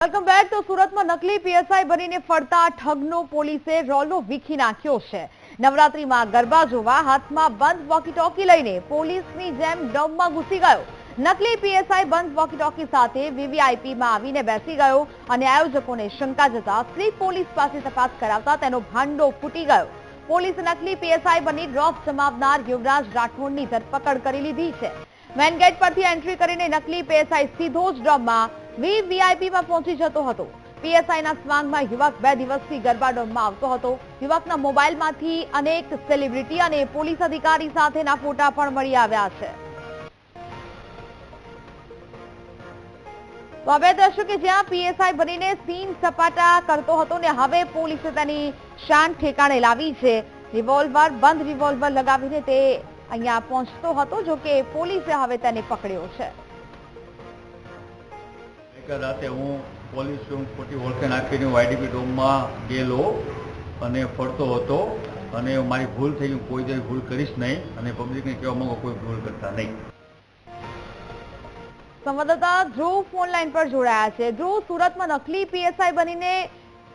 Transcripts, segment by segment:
Welcome back. તો સુરતમાં નકલી પીએસઆઈ બનીને ફરતા ઠગનો પોલીસે રોલો વીખી નાખ્યો છે. નવરાત્રીમાં ગરબા જોવા હાથમાં બંધ વોકીટોકી લઈને પોલીસની જેમ ડોમમાં ઘૂસી ગયો. નકલી પીએસઆઈ બંધ વોકીટોકી સાથે વીવીઆઈપીમાં આવીને બેસી ગયો અને આયોજકોને શંકા જતા સ્લીપ પોલીસ પાસે તપાસ કરાવતા તેનો ભાંડો ફૂટી ગયો. પોલીસ નકલી પીએસઆઈ બની ડ્રોપ જમાવનાર યુવરાજ રાઠોડની ધરપકડ કરી લીધી છે. મેન ગેટ પરથી એન્ટ્રી કરીને નકલી પીએસઆઈ સીધો જ ડોમમાં વીવીઆઈપીમાં પહોંચી જતો હતો. પીએસઆઈના સ્વાંગમાં યુવક બે દિવસથી ગરબા ડોમમાં આવતો હતો. યુવકના મોબાઈલમાંથી અનેક સેલિબ્રિટી અને પોલીસ અધિકારી સાથેના ફોટા પણ મળી આવ્યા છે. તો હવે દ્રશ્યો કે જ્યાં પીએસઆઈ બનીને સીન સપાટા કરતો હતો ને હવે પોલીસે તેની શાન ઠેકાણે લાવી છે. રિવોલ્વર, બંધ રિવોલ્વર લગાવીને તે અહીંયા પહોંચતો હતો જો કે પોલીસે હવે તેને પકડ્યો છે. એક રાતે હું પોલીસ ખોટી ઓળખે નાખીને વાયડીપી ડોમમાં ગયેલો અને ફરતો હતો અને મારી ભૂલ થઈ હું કોઈ દી ભૂલ કરીશ નહીં અને પબ્લિકને કહેવા માંગો કોઈ ભૂલ કરતા નહીં. સંવાદદાતા ધ્રુવ ફોન લાઈન પર જોડાયા છે. ધ્રુવ, સુરતમાં નકલી પીએસઆઈ બનીને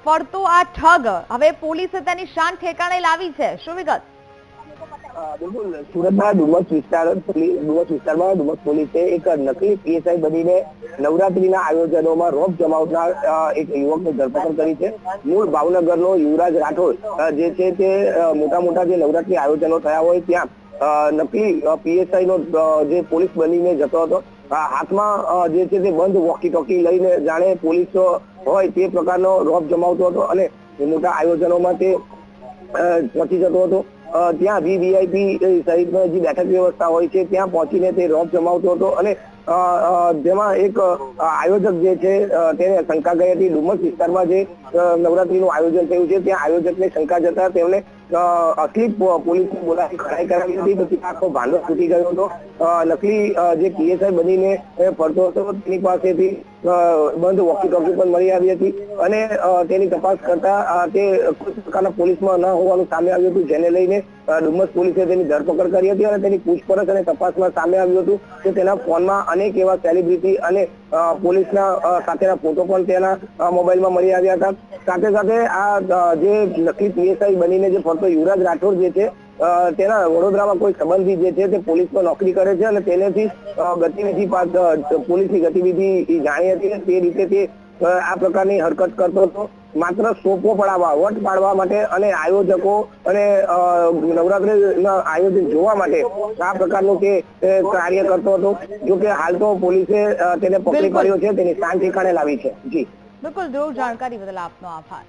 ફરતો આ ઠગ. હવે પોલીસે તેની શાન ઠેકાણે લાવી છે. શું વિગત? બિલકુલ સુરતના ડુમસ વિસ્તાર ડુમસ વિસ્તારમાં ડુમસ પોલીસે એક નકલી પીએસઆઈ બનીને નવરાત્રીના આયોજનોમાં રોપ જમાવનાર એક યુવકની ધરપકડ કરી છે. મૂળ ભાવનગરનો યુવરાજ રાઠોડ જે છે તે મોટા મોટા જે નવરાત્રી આયોજનો થયા હોય ત્યાં નકલી પીએસઆઈ નો જે પોલીસ બનીને જતો હતો હાથમાં જે છે તે બંધ વોકી ટોકી લઈને જાણે પોલીસ હોય તે પ્રકારનો રોપ જમાવતો હતો અને મોટા આયોજનોમાં તે પહોંચી જતો હતો. ત્યાં વીવીઆઈપી સહિતની જે બેઠક વ્યવસ્થા હોય છે, ત્યાં પહોંચીને તે રોપ જમાવતો હતો અને જેમાં એક આયોજક જે છે તેને શંકા ગઈ હતી. ડુમસ વિસ્તારમાં જે નવરાત્રીનું આયોજન થયું છે, ત્યાં આયોજકને શંકા જતા તેમણે અસલી પોલીસને બોલાવી ખરાઈ કરાવી હતી. પછી આખો ભાંડો તૂટી ગયો હતો. નકલી જે પીએસઆઈ બનીને ફરતો હતો, તેની પાસેથી બંધ વોકી ટોકી પણ મળી આવી હતી. અને તેની તપાસ કરતા તે કોઈ પ્રકારના પોલીસમાં ન હોવાનું સામે આવ્યું હતું, જેને લઈને ડુમસ પોલીસે તેની ધરપકડ કરી હતી અને તેની પૂછપરછ અને તપાસમાં સામે આવ્યું હતું કે તેના ફોનમાં અનેક એવા સેલિબ્રિટી અને પોલીસના સાથેના ફોટો પણ તેના મોબાઈલમાં મળી આવ્યા હતા. સાથે સાથે આ જે નકલી પીએસઆઈ બનીને જે ફરતો યુવરાજ રાઠોડ જે છે તેના વડોદરામાં કોઈ સંબંધી જે છે તે પોલીસમાં નોકરી કરે છે અને તેનેથી ગતિવિધિ પોલીસની ગતિવિધિ જાણી હતી તે રીતે તે આ પ્રકારની હરકત કરતો હતો. માત્ર સોપો પડાવવા વટ પાડવા માટે અને આયોજકો અને નવરાત્રીના આયોજન જોવા માટે આ પ્રકારનું તે કાર્ય કરતો હતો. જો કે હાલ તો પોલીસે તેને પકડી. પાડ્યો છે તેની શાન ઠેકાણે લાવી છે. જી. બિલકુલ ધ્રુવ જાણકારી બદલ આપનો આભાર.